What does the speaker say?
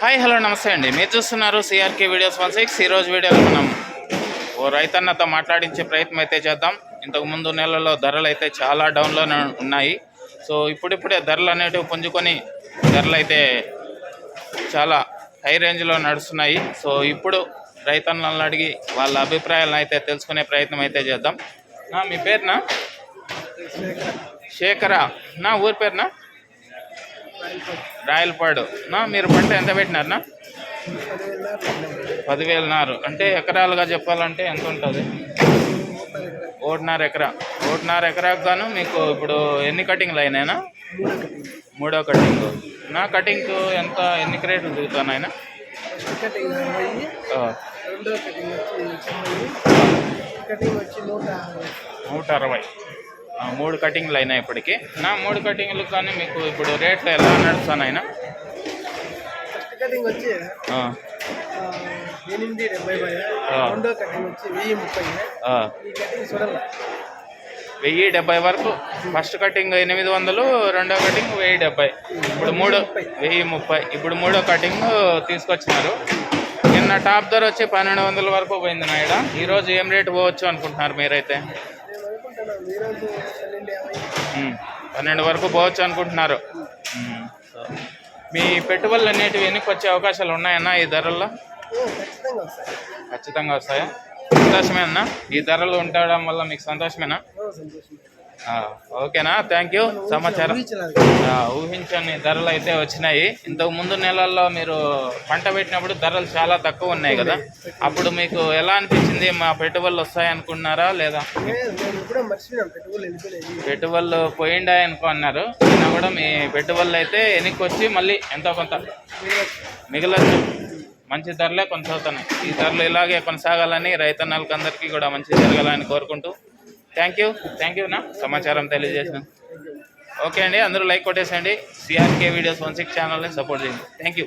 Hi hello నమస్తే అండి. మీరు చూస్తున్నారు సిఆర్కే వీడియోస్ వన్ సిక్స్ ఈరోజు వీడియోలో మనం ఓ రైతన్నతో మాట్లాడించే ప్రయత్నం అయితే చేద్దాం. ఇంతకు ముందు నెలలో ధరలు అయితే చాలా డౌన్లోనే ఉన్నాయి. సో ఇప్పుడిప్పుడే ధరలు అనేటివి పుంజుకొని ధరలు అయితే చాలా హై రేంజ్లో నడుస్తున్నాయి. సో ఇప్పుడు రైతన్నలను అడిగి వాళ్ళ అభిప్రాయాలను అయితే తెలుసుకునే ప్రయత్నం అయితే చేద్దాం. నా మీ పేరునా? శేఖర. నా ఊరి పేరునా? రాయలపాడు. నా మీరు పంట ఎంత పెట్టినారనా పదివేలన్నర. అంటే ఎకరాలుగా చెప్పాలంటే ఎంత ఉంటుంది? ఒకటిన్నర ఎకరా. ఒకటిన్నర ఎకరాకు గాను మీకు ఇప్పుడు ఎన్ని కటింగ్లు అయినాయినా? మూడో కటింగ్. నా కటింగ్ ఎంత ఎన్ని క్రేట్లు దిగుతాను ఆయన ఫస్ట్ కటింగ్ అరవై రెండో కటింగ్ వచ్చి తొంభై కటింగ్ వచ్చి నూట అరవై. మూడు కటింగ్లు అయినాయి ఇప్పటికి. నా మూడు కటింగ్లు కానీ మీకు ఇప్పుడు రేట్లు ఎలా నడుస్తాను కటింగ్ వచ్చి ఆ, ఎనిమిది డెబ్బై పై ఆ. రెండో కటింగ్ వచ్చి వెయ్యి ముప్పై ఈ కటింగ్ చూడాలి వెయ్యి డెబ్బై వరకు ఫస్ట్ కటింగ్ ఎనిమిది వందలు రెండో కటింగ్ వెయ్యి డెబ్బై. ఇప్పుడు మూడు వెయ్యి ముప్పై. ఇప్పుడు మూడో కటింగ్ తీసుకొచ్చినారు. నిన్న టాప్ ధర వచ్చి పన్నెండు వందల వరకు పోయింది నాయడ ఈరోజు ఏం రేటు పోవచ్చు అనుకుంటున్నారు మీరైతే? పన్నెండు వరకు పోవచ్చు అనుకుంటున్నారు. మీ పెట్టుబడులు అనేటివి వెనక్కి వచ్చే అవకాశాలు ఉన్నాయన్నా ఈ ధరల్లో? ఖచ్చితంగా వస్తాయా? సంతోషమేనా? ఈ ధరలు ఉండడం వల్ల మీకు సంతోషమేనా? సంతోషం ఓకేనా? థ్యాంక్ యూ సమాచారం. ఊహించని ధరలు అయితే వచ్చినాయి. ఇంతకు ముందు నెలల్లో మీరు పంట పెట్టినప్పుడు ధరలు చాలా తక్కువ ఉన్నాయి కదా. అప్పుడు మీకు ఎలా అనిపించింది? మా పెట్టుబడులు వస్తాయి అనుకున్నారా లేదా పెట్టుబడులు వెళ్ళిపోలేదు పెట్టుబడులు పోయిండాయి అనుకో అన్నారు. అయినా కూడా మీ పెట్టుబడులు అయితే వెనక్కి వచ్చి మళ్ళీ ఎంతో కొంత మిగలచ్చు. మంచి ధరలే కొనసాగుతున్నాయి. ఈ ధరలు ఇలాగే కొనసాగాలని రైతన్నలకి అందరికీ కూడా మంచి జరగాలని కోరుకుంటూ థ్యాంక్ యూ థ్యాంక్ యూ నా సమాచారం తెలియజేసిన. ఓకే అండి అందరూ లైక్ కొట్టేసండి సిఆర్కే వీడియోస్ వన్ సిక్స్ ఛానల్ని సపోర్ట్ చేయండి. Thank you